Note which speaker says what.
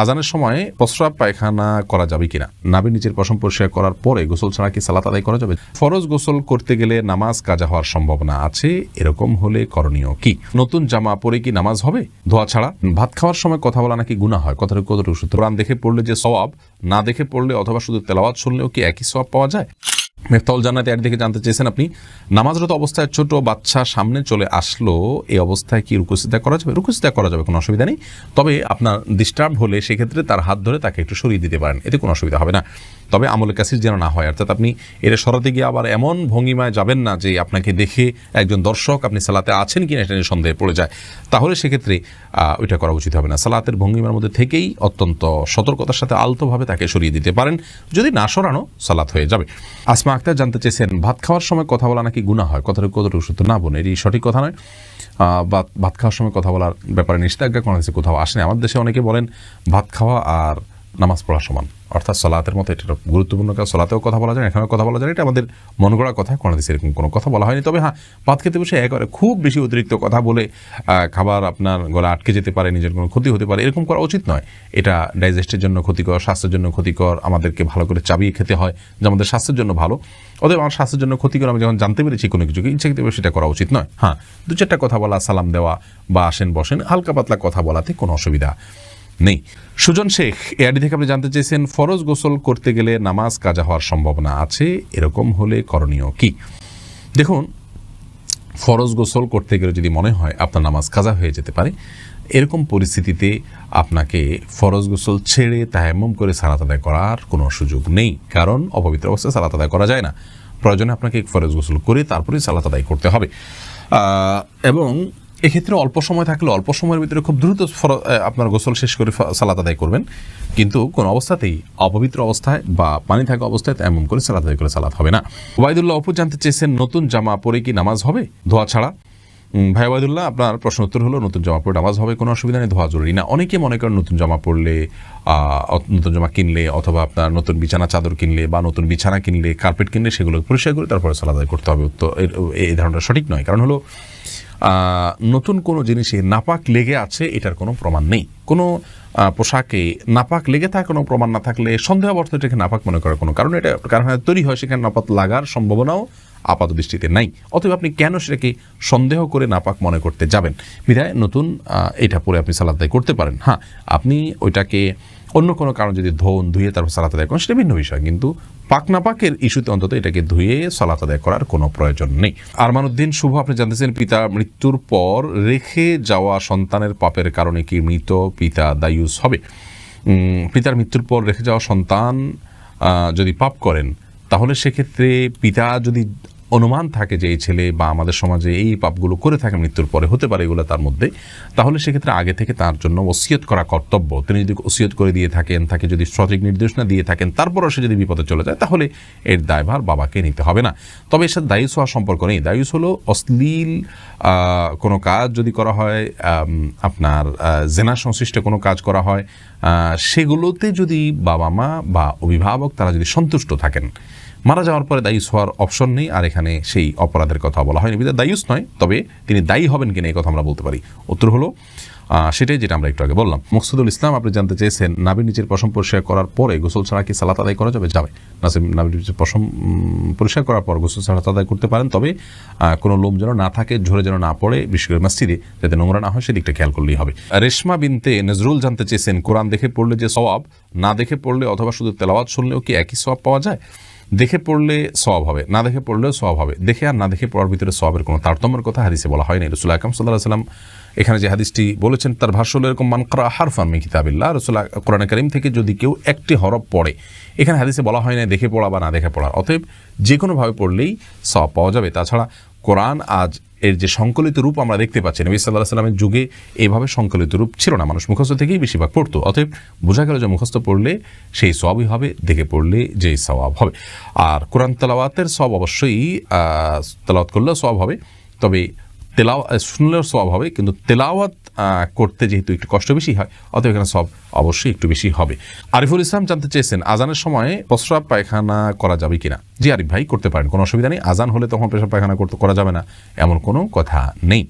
Speaker 1: আজানের সময় প্রস্রাব পায়খানা করা যাবে কিনা? নাবির নিচের পশম পরিষ্কার করার পরে গোসল ছাড়া কি সালাত আদায় করা যাবে? ফরজ গোসল করতে গেলে নামাজ কাজা হওয়ার সম্ভাবনা আছে, এরকম হলে করণীয় কি? নতুন জামা পরে কি নামাজ হবে? ধোয়া ছাড়া? ভাত খাওয়ার সময় কথা বলা নাকি গুণা হয়? কতটুকু কতটুকু সূত্র? দেখে পড়লে যে সওয়াব, না দেখে পড়লে অথবা শুধু তেলাওয়াত শুনলেও কি একই সওয়াব পাওয়া যায়? মেফতাউল জান্নাতে এর দিকে জানতে চেয়েছেন আপনি, নামাজরত অবস্থায় ছোট বাচ্চা সামনে চলে আসলো, এই অবস্থায় কি রুকুসিদা করা যাবে? রুকুসিদা করা যাবে, কোনো অসুবিধা নেই। তবে আপনার ডিস্টার্ব হলে সেক্ষেত্রে তার হাত ধরে তাকে একটু সরিয়ে দিতে পারেন, এতে কোনো অসুবিধা হবে না। তবে আমলের কাছে যেন না হয়, অর্থাৎ আপনি এর সরাতে গিয়ে আবার এমন ভঙ্গিমায় যাবেন না যে আপনাকে দেখে একজন দর্শক আপনি সালাতে আছেন কিনা এটা নিয়ে সন্দেহে পড়ে যায়। তাহলে সেক্ষেত্রে ওইটা করা উচিত হবে না। সালাতের ভঙ্গিমার মধ্যে থেকেই অত্যন্ত সতর্কতার সাথে আলতোভাবে তাকে সরিয়ে দিতে পারেন। যদি না সরানো, সালাত হয়ে যাবে। আসমা আক্তার জানতে চেয়েছেন, ভাত খাওয়ার সময় কথা বলা নাকি গুণা হয়? কথাটা কতটুকু সত্য? না বোন, এটি সঠিক কথা নয়। ভাত খাওয়ার সময় কথা বলার ব্যাপারে নিষেধাজ্ঞা কোনো কোথাও আসেনি। আমাদের দেশে অনেকে বলেন, ভাত খাওয়া আর নামাজ পড়া সমান। অর্থাৎ সলাতের মতো, এটা গুরুত্বপূর্ণ কাজ। সলাতেও কথা বলা যায়, এখানেও কথা বলা যায় এটা আমাদের মন গড়া কথা কোনো দেশে এরকম কোনো কথা বলা হয়নি। তবে হ্যাঁ ভাত খেতে বসে একবারে খুব বেশি অতিরিক্ত কথা বলে খাবার আপনার গলা আটকে যেতে পারে, নিজের কোনো ক্ষতি হতে পারে, এরকম করা উচিত নয়। এটা ডাইজেস্টের জন্য ক্ষতিকর, স্বাস্থ্যের জন্য ক্ষতিকর, আমাদেরকে ভালো করে চাবিয়ে খেতে হয়, যে আমাদের স্বাস্থ্যের জন্য ভালো। অতএব আমার স্বাস্থ্যের জন্য ক্ষতিকর, আমি যখন জানতে পেরেছি কোনো কিছুকে, ইচ্ছা করতে সেটা করা উচিত নয়। হ্যাঁ দু চারটা কথা বলা, সালাম দেওয়া বা আসেন বসেন, হালকা পাতলা কথা বলাতে কোনো অসুবিধা নেই। সুজন শেখ এআডি থেকে আপনি জানতে চেয়েছেন, ফরজ গোসল করতে গেলে নামাজ কাজা হওয়ার সম্ভাবনা আছে, এরকম হলে করণীয় কি? দেখুন, ফরজ গোসল করতে গেলে যদি মনে হয় আপনার নামাজ কাজা হয়ে যেতে পারে, এরকম পরিস্থিতিতে আপনাকে ফরজ গোসল ছেড়ে তায়াম্মম করে সালাত আদায় করার কোনো সুযোগ নেই, কারণ অপবিত্র অবস্থায় সালাত আদায় করা যায় না। প্রয়োজনে আপনাকে ফরজ গোসল করে তারপরে সালাত আদায় করতে হবে। এবং এক্ষেত্রে অল্প সময় থাকলে অল্প সময়ের ভিতরে খুব দ্রুত আপনার গোসল শেষ করে সালাত আদায় করবেন। কিন্তু কোন অবস্থাতেই অপবিত্র অবস্থায় বা পানি থাকা অবস্থায় এমন করে সালাত আদায় করে সালাত হবে না। ওবায়দুল্লাহ, অপু জানতে চেয়েছেন, নতুন জামা পরে কি নামাজ হবে? ধোয়া ছাড়া। ভাই ওবায়দুল্লাহ, আপনার প্রশ্ন উত্তর হলো, নতুন জামা পরে নামাজ হবে, কোনো অসুবিধা নেই, ধোয়া জরুরি না। অনেকে মনে করেন নতুন জামা পরলে নতুন জামা কিনলে, অথবা আপনার নতুন বিছানা, চাদর কিনলে বা নতুন বিছানা কিনলে, কার্পেট কিনলে সেগুলো পরিষ্কার করে তারপরে সালাদ আদায় করতে হবে। উত্তর এই ধারণাটা সঠিক নয়। কারণ হলো নতুন কোনো জিনিসে নাপাক লেগে আছে, এটার কোনো প্রমাণ নেই। কোনো পোশাকে নাপাক লেগে থাকা কোনো প্রমাণ না থাকলে সন্দেহ অবস্থা এটাকে নাপাক মনে করার কোনো কারণ এটা কারখানায় তৈরি হয়, সেখানে নাপাক লাগার সম্ভাবনাও আপাত দৃষ্টিতে নাই। অতএব আপনি কেন সেটাকে সন্দেহ করে নাপাক মনে করতে যাবেন? বিধায় নতুন এটা পরে আপনি সালাদ আদায় করতে পারেন। হ্যাঁ আপনি ওইটাকে অন্য কোনো কারণ যদি ধোন, ধুয়ে তারপর সালাত আদায় করেন, সেটা ভিন্ন বিষয়। কিন্তু পাক না পাকের ইস্যুতে অন্তত এটাকে ধুয়ে সালাত আদায় করার কোনো প্রয়োজন নেই। আরমানুদ্দিন, শুভ, আপনি জানতেছেন পিতা মৃত্যুর পর রেখে যাওয়া সন্তানের পাপের কারণে কি মৃত পিতা দায়ুস হবে? পিতার মৃত্যুর পর রেখে যাওয়া সন্তান যদি পাপ করেন, তাহলে সেক্ষেত্রে পিতা যদি অনুমান থাকে যে এই ছেলে বা আমাদের সমাজে এই পাপগুলো করে থাকে, মৃত্যুর পরে হতে পারে এগুলো তার মধ্যে তাহলে সেক্ষেত্রে আগে থেকে তার জন্য ওসিয়ত করা কর্তব্য। তিনি যদি ওসিয়ত করে দিয়ে থাকেন, তাকে যদি সঠিক নির্দেশনা দিয়ে থাকেন, তারপরও সে যদি বিপদে চলে যায়, তাহলে এর দায়ভার বাবাকে নিতে হবে না। তবে এর সাথে দায়ুস হওয়ার সম্পর্ক নেই। দায়ুস হলো অশ্লীল কোনো কাজ যদি করা হয় আপনার জেনা সংশ্লিষ্ট কোনো কাজ করা হয় সেগুলোতে যদি বাবা মা বা অভিভাবক তারা যদি সন্তুষ্ট থাকেন মারা যাওয়ার পরে দায়ুস হওয়ার অপশন নেই আর এখানে সেই অপরাধের কথা বলা হয়নি। বিধায় দায়ুস নয় তবে তিনি দায়ী হবেন কিনা এই কথা আমরা বলতে পারি। উত্তর হলো সেটাই যেটা আমরা একটু আগে বললাম। মকসুদুল ইসলাম আপনি জানতে চেয়েছেন নাবির নিচের পশম পরিষ্কার করার পরে গোসল ছাড়া কি সালাত আদায় করা যাবে? যাবে। নাসিম নাবির নিচের উম, পরিষ্কার করার পর গোসল ছাড়া আদায় করতে পারেন তবে কোনো লোম যেন না থাকে ঝরে যেন না পড়ে বিশেষ করে মসজিদে যাতে নোংরা না হয় সেদিকটা খেয়াল করলেই হবে। রেশমা বিনতে নজরুল জানতে চেয়েছেন কোরআন দেখে পড়লে যে সওয়াব না দেখে পড়লে অথবা শুধু তেলাওয়াত শুনলেও কি একই সওয়াব পাওয়া যায়? দেখে পড়লে সব হবে, না দেখে পড়লেও সব হবে। দেখে আর না দেখে পড়ার ভিতরে সবের কোনো তারতম্যের কথা হাদিসে বলা হয়নি রসুল আকরম সাল্লাহ সাল্লাম এখানে যে হাদিসটি বলেছেন, তার ভাষ্য হলো এরকম মানকরা হারফান মি কিতাবিল্লাহ রসুল কোরআন করিম থেকে যদি কেউ একটি হরফ পড়ে, এখানে হাদিসে বলা হয় না দেখে পড়া বা না দেখে পড়া। অতএব যে কোনোভাবে পড়লেই সব পাওয়া যাবে। তাছাড়া কোরআন আজ এর যে সংকলিত রূপ আমরা দেখতে পাচ্ছি, নবী সাল্লাহ সাল্লামের যুগে এভাবে সংকলিত রূপ ছিল না। মানুষ মুখস্থ থেকেই বেশিরভাগ পড়তো, অতএব বোঝা গেল যে মুখস্থ পড়লে সেই সবই হবে, দেখে পড়লে যেই স্বভাব হবে। আর কোরআন তালাওয়াতের সব অবশ্যই তেলাওয়াত করলেও সব হবে। তবে তেলাও শুনলেও সব হবে, কিন্তু তেলাওয়াত করতে যেহেতু একটু কষ্ট বেশি হয়, অতএব এখানে সব অবশ্যই একটু বেশি হবে। আরিফুল ইসলাম জানতে চেয়েছেন, আজানের সময় প্রস্রাব পায়খানা করা যাবে কিনা? জি আরিফ ভাই, করতে পারেন, কোনো অসুবিধা নেই, আজান হলে তখন পেশাব পায়খানা করতে করা যাবে না, এমন কোনো কথা নেই।